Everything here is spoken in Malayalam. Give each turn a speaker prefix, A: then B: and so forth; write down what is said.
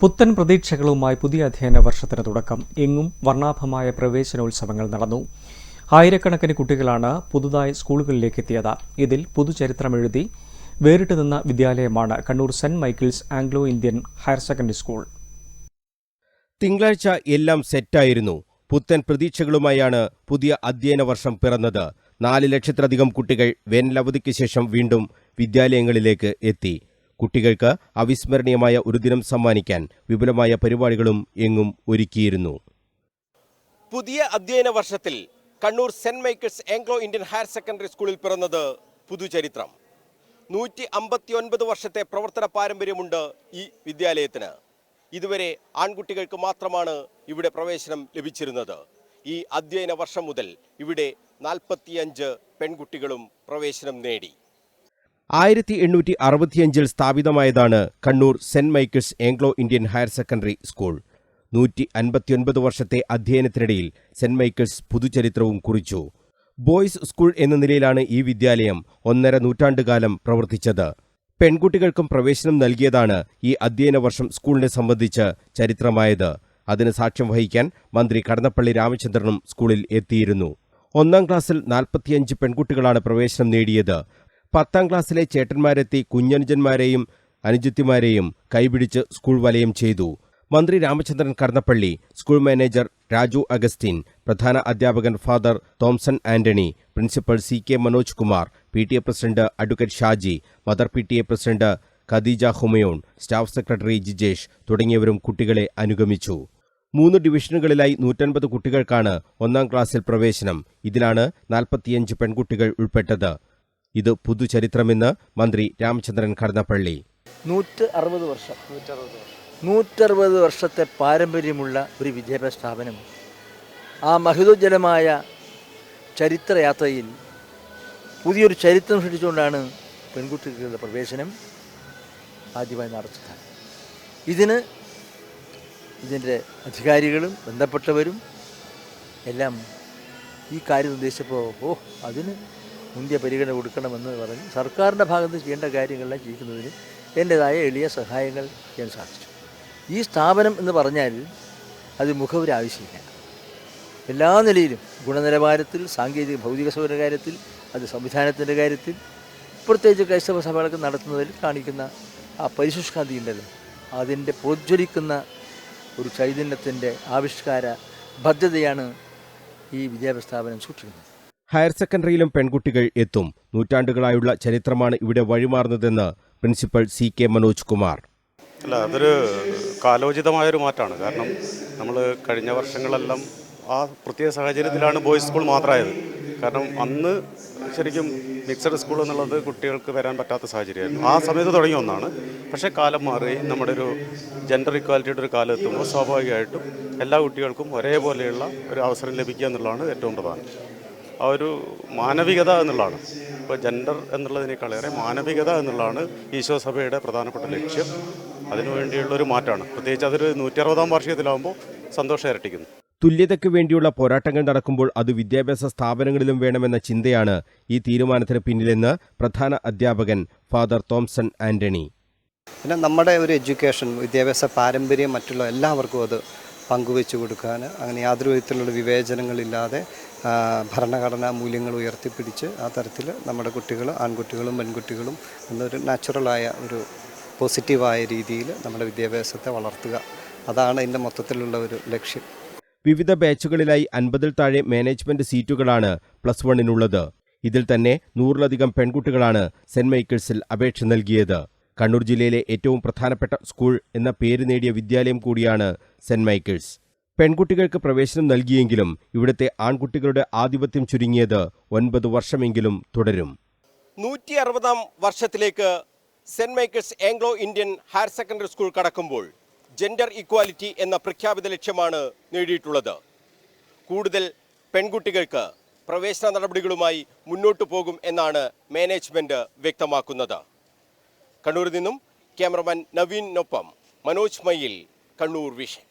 A: പുത്തൻ പ്രതീക്ഷകളുമായി പുതിയ അധ്യയന വർഷത്തിന് തുടക്കം. എങ്ങും വർണാഭമായ പ്രവേശനോത്സവങ്ങൾ നടന്നു. ആയിരക്കണക്കിന് കുട്ടികളാണ് പുതുതായി സ്കൂളുകളിലേക്ക് എത്തിയത് ഇതിൽ പുതുചരിത്രം എഴുതി വേറിട്ട് നിന്ന വിദ്യാലയമാണ് Kannur saint Michael's Anglo Indian higher secondary school.
B: തിങ്കളാഴ്ച എല്ലാം സെറ്റായിരുന്നു. പുത്തൻ പ്രതീക്ഷകളുമായാണ് പുതിയ അധ്യയന വർഷം പിറന്നത്. നാല് ലക്ഷത്തിലധികം കുട്ടികൾ വേനലവധിക്ക് ശേഷം വീണ്ടും വിദ്യാലയങ്ങളിലേക്ക് എത്തി. കുട്ടികൾക്ക് അവിസ്മരണീയമായ ഒരു ദിനം സമ്മാനിക്കാൻ വിപുലമായ പരിപാടികളും എങ്ങും ഒരുക്കിയിരുന്നു. പുതിയ അധ്യയന വർഷത്തിൽ Kannur saint Michael's Anglo Indian higher secondary സ്കൂളിൽ പിറന്നത് പുതുചരിത്രം. നൂറ്റി അമ്പത്തിയൊൻപത് വർഷത്തെ പ്രവർത്തന പാരമ്പര്യമുണ്ട് ഈ വിദ്യാലയത്തിന്. ഇതുവരെ ആൺകുട്ടികൾക്ക് മാത്രമാണ് ഇവിടെ പ്രവേശനം ലഭിച്ചിരുന്നത്. ഈ അധ്യയന വർഷം മുതൽ ഇവിടെ നാൽപ്പത്തിയഞ്ച് പെൺകുട്ടികളും പ്രവേശനം നേടി. ആയിരത്തി എണ്ണൂറ്റി അറുപത്തിയഞ്ചിൽ സ്ഥാപിതമായതാണ് Kannur saint Michael's Anglo Indian higher secondary school. നൂറ്റി അൻപത്തിയൊൻപത് വർഷത്തെ അധ്യയനത്തിനിടയിൽ സെന്റ് മൈക്കിൾസ് പുതുചരിത്രവും കുറിച്ചു. ബോയ്സ് സ്കൂൾ എന്ന നിലയിലാണ് ഈ വിദ്യാലയം ഒന്നര നൂറ്റാണ്ടുകാലം പ്രവർത്തിച്ചത്. പെൺകുട്ടികൾക്കും പ്രവേശനം നൽകിയതാണ് ഈ അധ്യയന വർഷം സ്കൂളിനെ സംബന്ധിച്ച് ചരിത്രമായത്. അതിന് സാക്ഷ്യം വഹിക്കാൻ മന്ത്രി കടന്നപ്പള്ളി രാമചന്ദ്രനും സ്കൂളിൽ എത്തിയിരുന്നു. ഒന്നാം ക്ലാസ്സിൽ നാൽപ്പത്തിയഞ്ച് പെൺകുട്ടികളാണ് പ്രവേശനം നേടിയത്. പത്താം ക്ലാസ്സിലെ ചേട്ടന്മാരെത്തി കുഞ്ഞനുജന്മാരെയും അനുജത്തിമാരെയും കൈപിടിച്ച് സ്കൂൾ വലയം ചെയ്തു. മന്ത്രി Ramachandran Kadannappally school manager Raju Augustine പ്രധാന അധ്യാപകൻ father Thomson Antony principal C K Manoj Kumar P T A president advocate Shaji mother P T A president Khadeeja Humayun staff secretary Jijesh തുടങ്ങിയവരും കുട്ടികളെ അനുഗമിച്ചു. മൂന്ന് ഡിവിഷനുകളിലായി നൂറ്റൻപത് കുട്ടികൾക്കാണ് ഒന്നാം ക്ലാസ്സിൽ പ്രവേശനം. ഇതിലാണ് നാൽപ്പത്തിയഞ്ച് പെൺകുട്ടികൾ ഉൾപ്പെട്ടത്. ഇത് പുതുചരിത്രമെന്ന് മന്ത്രി രാമചന്ദ്രൻ കടന്നപ്പള്ളി.
C: നൂറ്റ് അറുപത് വർഷം. നൂറ്ററുപത് വർഷത്തെ പാരമ്പര്യമുള്ള ഒരു വിദ്യാഭ്യാസ സ്ഥാപനം. ആ മഹിതോജ്ജലമായ ചരിത്രയാത്രയിൽ പുതിയൊരു ചരിത്രം സൃഷ്ടിച്ചുകൊണ്ടാണ് പെൺകുട്ടികളുടെ പ്രവേശനം ആദ്യമായി നടത്തുന്നത് ഇതിന് ഇതിന്റെ അധികാരികളും ബന്ധപ്പെട്ടവരും എല്ലാം ഈ കാര്യം ഉദ്ദേശിച്ചപ്പോൾ ഓ അതിന് മുന്തിയ പരിഗണന കൊടുക്കണമെന്ന് പറഞ്ഞ് സർക്കാരിന്റെ ഭാഗത്ത് ചെയ്യേണ്ട കാര്യങ്ങളെല്ലാം ചെയ്യുന്നതിന് എന്റെതായ എളിയ സഹായങ്ങൾ ചെയ്യാൻ സാധിച്ചു. ഈ സ്ഥാപനം എന്ന് പറഞ്ഞാൽ അത് മുഖവര ആവശ്യമില്ല. എല്ലാ നിലയിലും ഗുണനിലവാരത്തിൽ സാങ്കേതിക ഭൗതിക സൗകര്യ കാര്യത്തിൽ അത് സംവിധാനത്തിന്റെ കാര്യത്തിൽ പ്രത്യേകിച്ച് ക്രൈസ്തവ സഭകളൊക്കെ നടത്തുന്നതിൽ കാണിക്കുന്ന ആ പരിശുഷ്കാന്തി ഉണ്ടല്ലോ അതിന്റെ പ്രോജ്വലിക്കുന്ന ഒരു ചൈതന്യത്തിന്റെ ആവിഷ്കാര ബദ്ധതയാണ് ഈ വിദ്യാഭ്യാസ സ്ഥാപനം സൂക്ഷിക്കുന്നത്.
B: ഹയർ സെക്കൻഡറിയിലും പെൺകുട്ടികൾ എത്തും. നൂറ്റാണ്ടുകളായുള്ള ചരിത്രമാണ് ഇവിടെ വഴിമാറുന്നതെന്ന് principal C K Manoj Kumar.
D: അല്ല അതൊരു കാലോചിതമായൊരു മാറ്റമാണ് കാരണം നമ്മൾ കഴിഞ്ഞ വർഷങ്ങളെല്ലാം ആ പ്രത്യേക സാഹചര്യത്തിലാണ് ബോയ്സ് സ്കൂൾ മാത്രമായത്. കാരണം അന്ന് ശരിക്കും മിക്സഡ് സ്കൂൾ എന്നുള്ളത് കുട്ടികൾക്ക് വരാൻ പറ്റാത്ത സാഹചര്യമായിരുന്നു. ആ സമയത്ത് തുടങ്ങിയ ഒന്നാണ്. പക്ഷേ കാലം മാറി നമ്മുടെ ഒരു ജെൻഡർ ഇക്വാലിറ്റിയുടെ ഒരു കാലം എത്തുമ്പോൾ സ്വാഭാവികമായിട്ടും എല്ലാ കുട്ടികൾക്കും ഒരേപോലെയുള്ള ഒരു അവസരം ലഭിക്കുക എന്നുള്ളതാണ് ഏറ്റവും പ്രധാനം. ആ ഒരു മാനവികത എന്നുള്ളതാണ്. ഇപ്പോൾ ജെൻഡർ എന്നുള്ളതിനേക്കാളേറെ മാനവികത എന്നുള്ളതാണ് ഈശോ സഭയുടെ പ്രധാനപ്പെട്ട ലക്ഷ്യം. അതിനുവേണ്ടിയുള്ളൊരു മാറ്റമാണ്. പ്രത്യേകിച്ച് അതൊരു നൂറ്റി അറുപതാം വാർഷികത്തിലാകുമ്പോൾ സന്തോഷം ഇരട്ടിക്കുന്നു.
B: തുല്യതയ്ക്ക് വേണ്ടിയുള്ള പോരാട്ടങ്ങൾ നടക്കുമ്പോൾ അത് വിദ്യാഭ്യാസ സ്ഥാപനങ്ങളിലും വേണമെന്ന ചിന്തയാണ് ഈ തീരുമാനത്തിന് പിന്നിലെന്ന് പ്രധാന അധ്യാപകൻ ഫാദർ തോംസൺ ആന്റണി.
E: പിന്നെ നമ്മുടെ ഒരു എഡ്യൂക്കേഷൻ വിദ്യാഭ്യാസ പാരമ്പര്യം മറ്റുള്ള എല്ലാവർക്കും അത് പങ്കുവെച്ചു കൊടുക്കാൻ അങ്ങനെ യാതൊരു വിധത്തിലുള്ള വിവേചനങ്ങളില്ലാതെ ഭരണഘടനാ മൂല്യങ്ങൾ ഉയർത്തിപ്പിടിച്ച് ആ തരത്തിൽ നമ്മുടെ കുട്ടികൾ ആൺകുട്ടികളും പെൺകുട്ടികളും എന്നൊരു നാച്ചുറലായ ഒരു പോസിറ്റീവായ രീതിയിൽ നമ്മുടെ വിദ്യാഭ്യാസത്തെ വളർത്തുക. അതാണ് എന്റെ മൊത്തത്തിലുള്ള ഒരു ലക്ഷ്യം.
B: വിവിധ ബാച്ചുകളിലായി അൻപതിൽ താഴെ മാനേജ്മെന്റ് സീറ്റുകളാണ് പ്ലസ് വണ്ണിനുള്ളത്. ഇതിൽ തന്നെ നൂറിലധികം പെൺകുട്ടികളാണ് സെന്റ് മൈക്കിൾസിൽ അപേക്ഷ നൽകിയത്. കണ്ണൂർ ജില്ലയിലെ ഏറ്റവും പ്രധാനപ്പെട്ട സ്കൂൾ എന്ന പേര് നേടിയ വിദ്യാലയം കൂടിയാണ് സെന്റ് മൈക്കിൾസ്. പെൺകുട്ടികൾക്ക് പ്രവേശനം നൽകിയെങ്കിലും ഇവിടുത്തെ ആൺകുട്ടികളുടെ ആധിപത്യം ചുരുങ്ങിയത് ഒൻപത് വർഷമെങ്കിലും തുടരും. നൂറ്റി അറുപതാം വർഷത്തിലേക്ക് saint Michael's Anglo Indian higher secondary school കടക്കുമ്പോൾ ജെൻഡർ ഇക്വാലിറ്റി എന്ന പ്രഖ്യാപിത ലക്ഷ്യമാണ് നേടിയിട്ടുള്ളത്. കൂടുതൽ പെൺകുട്ടികൾക്ക് പ്രവേശന നടപടികളുമായി മുന്നോട്ടു പോകും എന്നാണ് മാനേജ്മെന്റ് വ്യക്തമാക്കുന്നത്. കണ്ണൂരിൽ നിന്നും ക്യാമറമാൻ നവീനൊപ്പം മനോജ് മയിൽ കണ്ണൂർ വിഷൻ.